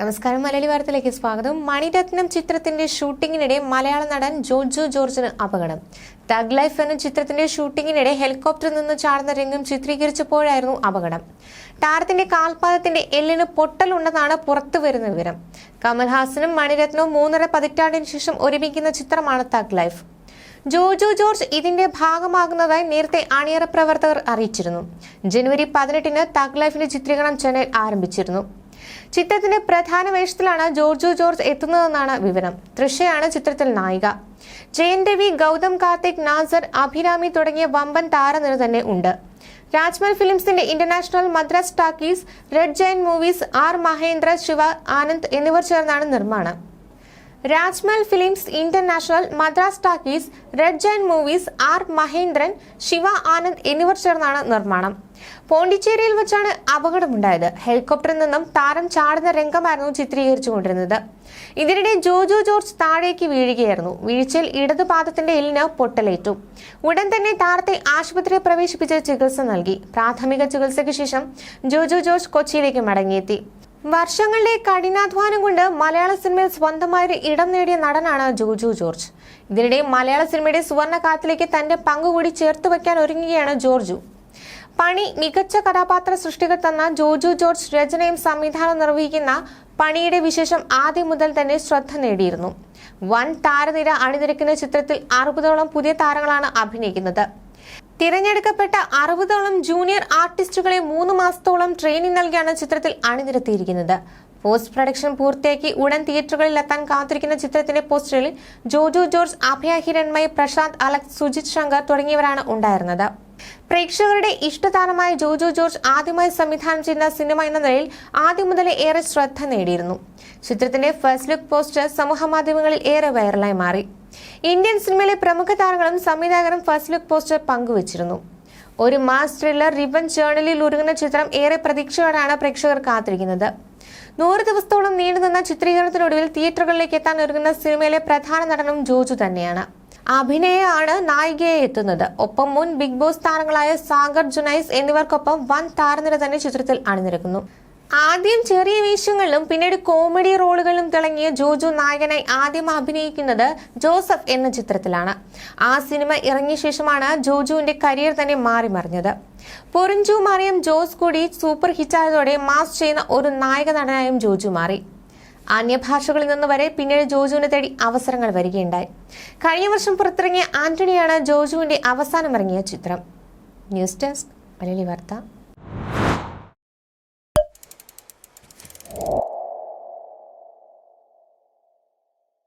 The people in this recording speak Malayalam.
നമസ്കാരം. മലയാളി വാർത്തയിലേക്ക് സ്വാഗതം. മണിരത്നം ചിത്രത്തിന്റെ ഷൂട്ടിങ്ങിനിടെ മലയാള നടൻ ജോർജു ജോർജിന് അപകടം. തഗ് ലൈഫ് എന്ന ചിത്രത്തിന്റെ ഷൂട്ടിങ്ങിനിടെ ഹെലികോപ്റ്ററിൽ നിന്ന് ചാടുന്ന രംഗം ചിത്രീകരിച്ചപ്പോഴായിരുന്നു അപകടം. താരത്തിന്റെ കാൽപാദത്തിന്റെ എല്ലിന് പൊട്ടലുണ്ടെന്നാണ് പുറത്തു വരുന്ന വിവരം. കമൽഹാസനും മണിരത്നവും മൂന്നര പതിറ്റാണ്ടിന് ശേഷം ഒരുമിക്കുന്ന ചിത്രമാണ് തഗ് ലൈഫ്. ജോജു ജോർജ് ഇതിന്റെ ഭാഗമാകുന്നതായി നേരത്തെ അണിയറ പ്രവർത്തകർ അറിയിച്ചിരുന്നു. ജനുവരി പതിനെട്ടിന് തഗ് ലൈഫിന്റെ ചിത്രീകരണം ചെന്നൈ ആരംഭിച്ചിരുന്നു. ചിത്രത്തിന്റെ പ്രധാന വേഷത്തിലാണ് ജോർജു ജോർജ് എത്തുന്നതെന്നാണ് വിവരം. തൃഷയാണ് ചിത്രത്തിൽ നായിക. ജയൻ രവി ഗൗതം കാർത്തിക് നാസർ അഭിരാമി തുടങ്ങിയ വമ്പൻ താരനിര തന്നെ ഉണ്ട്. Rajmal ഫിലിംസിന്റെ international Madras talkies red giant movies R Mahendra Shiva Anand എന്നിവർ ചേർന്നാണ് നിർമ്മാണം. Rajmal films international Madras talkies red giant movies R Mahendran Shiva Anand എന്നിവർ ചേർന്നാണ് നിർമ്മാണം. പോണ്ടിച്ചേരിയിൽ വെച്ചാണ് അപകടമുണ്ടായത്. ഹെലികോപ്റ്ററിൽ നിന്നും താരം ചാടുന്ന രംഗമായിരുന്നു ചിത്രീകരിച്ചുകൊണ്ടിരുന്നത്. ഇതിനിടെ ജോജോ ജോർജ് താഴേക്ക് വീഴുകയായിരുന്നു. വീഴ്ചയിൽ ഇടതുപാദത്തിന്റെ എല്ലിന് പൊട്ടലേറ്റു. ഉടൻ തന്നെ താരത്തെ ആശുപത്രിയിൽ പ്രവേശിപ്പിച്ച് ചികിത്സ നൽകി. പ്രാഥമിക ചികിത്സയ്ക്ക് ശേഷം ജോജോ ജോർജ് കൊച്ചിയിലേക്ക് മടങ്ങിയെത്തി. വർഷങ്ങളുടെ കഠിനാധ്വാനം കൊണ്ട് മലയാള സിനിമയിൽ സ്വന്തമായൊരു ഇടം നേടിയ നടനാണ് ജോജു ജോർജ്. ഇതിനിടെ മലയാള സിനിമയുടെ സുവർണ കാലത്തിലേക്ക് തന്റെ പങ്കുകൂടി ചേർത്ത് വയ്ക്കാൻ ഒരുങ്ങുകയാണ് ജോർജു. പണി മികച്ച കഥാപാത്ര സൃഷ്ടികൾ തന്ന ജോജു ജോർജ് രചനയും സംവിധാനം നിർവഹിക്കുന്ന പണിയുടെ വിശേഷം ആദ്യം മുതൽ തന്നെ ശ്രദ്ധ നേടിയിരുന്നു. വൻ താരനിര അണിനിരക്കുന്ന ചിത്രത്തിൽ അറുപതോളം പുതിയ താരങ്ങളാണ് അഭിനയിക്കുന്നത്. തിരഞ്ഞെടുക്കപ്പെട്ട അറുപതോളം ജൂനിയർ ആർട്ടിസ്റ്റുകളെ മൂന്ന് മാസത്തോളം ട്രെയിനിങ് നൽകിയാണ് ചിത്രത്തിൽ അണിനിരത്തിയിരിക്കുന്നത്. പോസ്റ്റ് പ്രൊഡക്ഷൻ പൂർത്തിയാക്കി ഉടൻ തിയേറ്ററുകളിൽ എത്താൻ കാത്തിരിക്കുന്ന ചിത്രത്തിന്റെ പോസ്റ്ററിൽ ജോജു ജോർജ് അഭയ ഹിരൺമയ് പ്രശാന്ത് അലക്സ് സുജിത് ശങ്കർ തുടങ്ങിയവരാണ് ഉണ്ടായിരുന്നത്. പ്രേക്ഷകരുടെ ഇഷ്ടതാരമായ ജോജോ ജോർജ് ആദ്യമായി സംവിധാനം ചെയ്യുന്ന സിനിമ എന്ന നിലയിൽ ആദ്യം മുതലേ ഏറെ ശ്രദ്ധ നേടിയിരുന്നു. ചിത്രത്തിന്റെ ഫസ്റ്റ് ലുക്ക് പോസ്റ്റർ സമൂഹമാധ്യമങ്ങളിൽ ഏറെ വൈറലായി മാറി. ഇന്ത്യൻ സിനിമയിലെ പ്രമുഖ താരങ്ങളും സംവിധായകരും ഫസ്റ്റ് ലുക്ക് പോസ്റ്റർ പങ്കുവച്ചിരുന്നു. ഒരു മാസ് ത്രില്ലർ റിബൺ ജേണലിൽ ഒരുങ്ങുന്ന ചിത്രം ഏറെ പ്രതീക്ഷയോടെയാണ് പ്രേക്ഷകർ കാത്തിരിക്കുന്നത്. നൂറ് ദിവസത്തോളം നീണ്ടുനിന്ന ചിത്രീകരണത്തിനൊടുവിൽ തിയേറ്ററുകളിലേക്ക് എത്താൻ ഒരുങ്ങുന്ന സിനിമയിലെ പ്രധാന നടനും ജോജു തന്നെയാണ്. അഭിനയാണ് നായികയെ എത്തുന്നത്. ഒപ്പം മുൻ ബിഗ് ബോസ് താരങ്ങളായ സാഗർ ജുനൈസ് എന്നിവർക്കൊപ്പം വൻ താരനിര തന്നെ ചിത്രത്തിൽ അണിനിരക്കുന്നു. ആദ്യം ചെറിയ വേഷങ്ങളിലും പിന്നീട് കോമഡി റോളുകളിലും തിളങ്ങിയ ജോജു നായകനായി ആദ്യം അഭിനയിക്കുന്നത് ജോസഫ് എന്ന ചിത്രത്തിലാണ്. ആ സിനിമ ഇറങ്ങിയ ശേഷമാണ് ജോജുവിന്റെ കരിയർ തന്നെ മാറി മറിഞ്ഞത്. പൊറിഞ്ചു മറിയം ജോസ് കൂടി സൂപ്പർ ഹിറ്റായതോടെ മാസ് ചെയ്യുന്ന ഒരു നായക നടനായും ജോജു മാറി. അന്യഭാഷകളിൽ നിന്ന് വരെ പിന്നീട് ജോജുവിനെ തേടി അവസരങ്ങൾ വരികയുണ്ടായി. കഴിഞ്ഞ വർഷം പുറത്തിറങ്ങിയ ആന്റണിയാണ് ജോജുവിന്റെ അവസാനമിറങ്ങിയ ചിത്രം. ന്യൂസ് ഡെസ്ക് മലയാളി വാർത്ത.